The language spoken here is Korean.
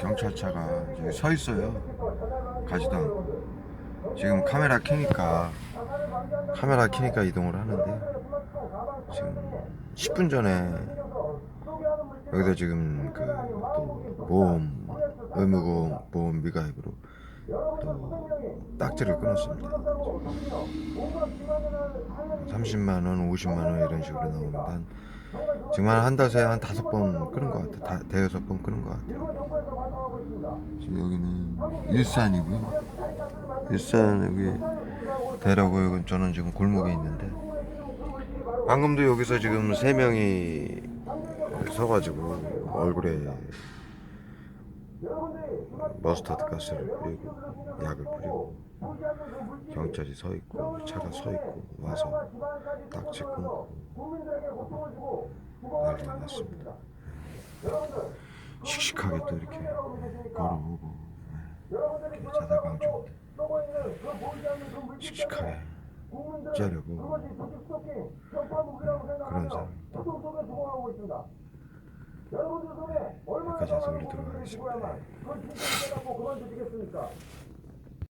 경찰차가 저기 서 있어요. 가지도 않고. 지금 카메라 켜니까 카메라 켜니까 이동을 하는데 지금 10분 전에 여기서 지금 그또 보험 의무보험 보험 미가입으로 또 딱지를 끊었습니다. 30만 원, 50만 원 이런 식으로 나오는데 한, 지금 한 달새 한 다섯 번 끊은 것 같아. 다, 대여섯 번 끊은 것 같아요. 지금 여기는 일산이고요. 일산 여기 대라고 여기 저는 지금 골목에 있는데 방금도 여기서 지금 세 명이 서가지고 얼굴에 머스타드 가스를 뿌리고 약을 뿌리고 경찰이 서 있고 차가 서 있고 와서 딱지 끊고 난리가 났습니다. 씩씩하게 또 이렇게 걸어오고 네, 이렇게 자살방조 씩씩하게 째려고 그런 사람 여기까지 해서 올리도록 하겠습니다.